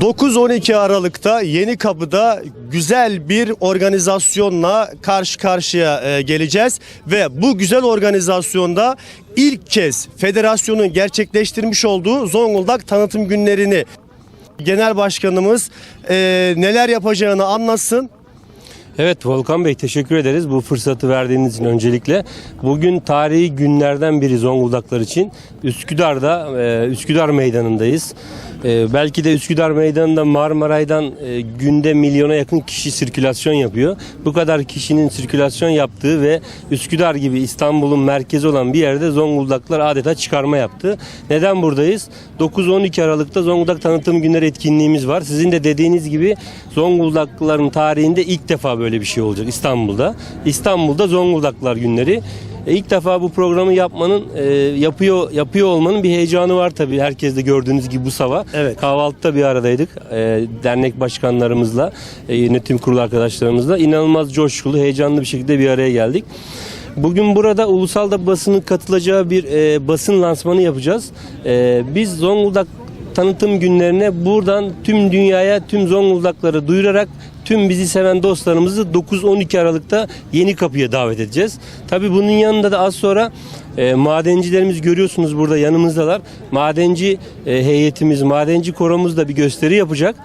9-12 Aralık'ta Yeni Kapı'da güzel bir organizasyonla karşı karşıya e, geleceğiz ve bu güzel organizasyonda ilk kez federasyonun gerçekleştirmiş olduğu Zonguldak tanıtım günlerini Genel Başkanımız e, neler yapacağını anlatsın. Evet Volkan Bey teşekkür ederiz bu fırsatı verdiğiniz için öncelikle. Bugün tarihi günlerden biri Zonguldaklar için. Üsküdar'da, e, Üsküdar Meydanı'ndayız. E, belki de Üsküdar Meydanı'nda Marmaray'dan e, günde milyona yakın kişi sirkülasyon yapıyor. Bu kadar kişinin sirkülasyon yaptığı ve Üsküdar gibi İstanbul'un merkezi olan bir yerde Zonguldaklar adeta çıkarma yaptı. Neden buradayız? 9-12 Aralık'ta Zonguldak Tanıtım Günleri etkinliğimiz var. Sizin de dediğiniz gibi Zonguldaklıların tarihinde ilk defa böyle bir şey olacak İstanbul'da. İstanbul'da Zonguldaklar Günleri. E, ilk defa bu programı yapmanın e, yapıyor yapıyor olmanın bir heyecanı var tabii. Herkes de gördüğünüz gibi bu sabah. Evet. Kahvaltıda bir aradaydık. E, dernek başkanlarımızla, e, yönetim kurulu arkadaşlarımızla inanılmaz coşkulu, heyecanlı bir şekilde bir araya geldik. Bugün burada ulusal da basının katılacağı bir e, basın lansmanı yapacağız. E, biz Zonguldak tanıtım günlerine buradan tüm dünyaya, tüm Zonguldakları duyurarak tüm bizi seven dostlarımızı 9-12 Aralık'ta Yeni Kapı'ya davet edeceğiz. Tabii bunun yanında da az sonra e, madencilerimiz görüyorsunuz burada yanımızdalar. Madenci e, heyetimiz, madenci koromuz da bir gösteri yapacak.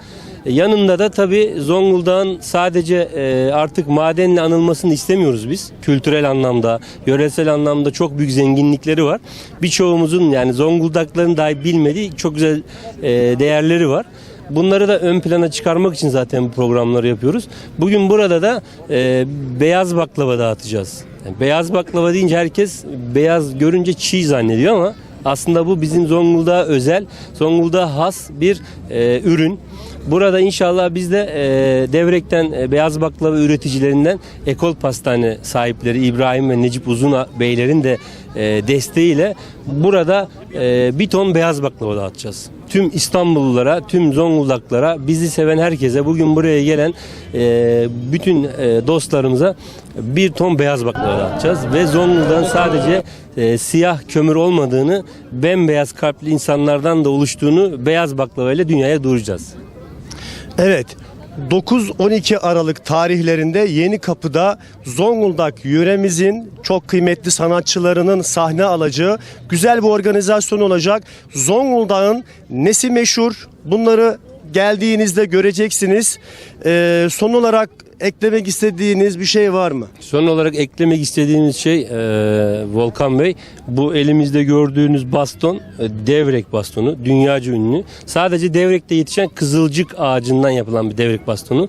E, Yanında da tabii Zonguldak'ın sadece e, artık madenle anılmasını istemiyoruz biz. Kültürel anlamda, yöresel anlamda çok büyük zenginlikleri var. Birçoğumuzun yani Zonguldakların dahi bilmediği çok güzel e, değerleri var. Bunları da ön plana çıkarmak için zaten bu programları yapıyoruz. Bugün burada da e, beyaz baklava dağıtacağız. Yani beyaz baklava deyince herkes beyaz görünce çiğ zannediyor ama aslında bu bizim Zonguldak'a özel, Zonguldak'a has bir e, ürün. Burada inşallah biz de e, Devrek'ten e, beyaz baklava üreticilerinden Ekol Pastane sahipleri İbrahim ve Necip Uzun Beylerin de e, desteğiyle burada e, bir ton beyaz baklava dağıtacağız. Tüm İstanbullulara, tüm Zonguldaklara, bizi seven herkese, bugün buraya gelen e, bütün e, dostlarımıza bir ton beyaz baklava dağıtacağız. Ve Zonguldak'ın sadece e, siyah kömür olmadığını, bembeyaz kalpli insanlardan da oluştuğunu beyaz baklava ile dünyaya duyuracağız. Evet. 9-12 Aralık tarihlerinde Yeni Kapı'da Zonguldak yöremizin çok kıymetli sanatçılarının sahne alacağı güzel bir organizasyon olacak. Zonguldak'ın nesi meşhur bunları geldiğinizde göreceksiniz. Ee, son olarak eklemek istediğiniz bir şey var mı? Son olarak eklemek istediğimiz şey e, Volkan Bey bu elimizde gördüğünüz baston e, devrek bastonu dünyaca ünlü. Sadece devrekte yetişen kızılcık ağacından yapılan bir devrek bastonu.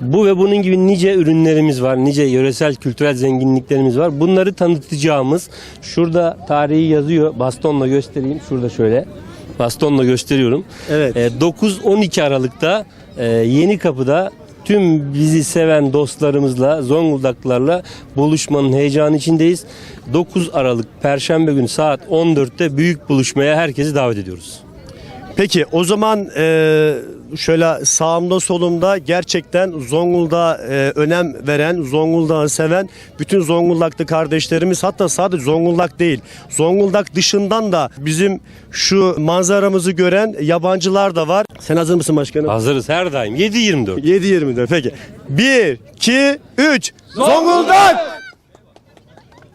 Bu ve bunun gibi nice ürünlerimiz var. Nice yöresel kültürel zenginliklerimiz var. Bunları tanıtacağımız şurada tarihi yazıyor. Bastonla göstereyim. Şurada şöyle. Bastonla gösteriyorum. Evet. E, 9-12 Aralık'ta e, Yeni Kapı'da tüm bizi seven dostlarımızla, Zonguldaklılarla buluşmanın heyecanı içindeyiz. 9 Aralık Perşembe günü saat 14'te büyük buluşmaya herkesi davet ediyoruz. Peki o zaman e, şöyle sağımda solumda gerçekten Zonguldak'a e, önem veren, Zonguldak'ı seven bütün Zonguldaklı kardeşlerimiz hatta sadece Zonguldak değil Zonguldak dışından da bizim şu manzaramızı gören yabancılar da var. Sen hazır mısın başkanım? Hazırız her daim 7-24. 7.24 peki. 1, 2, 3 Zonguldak!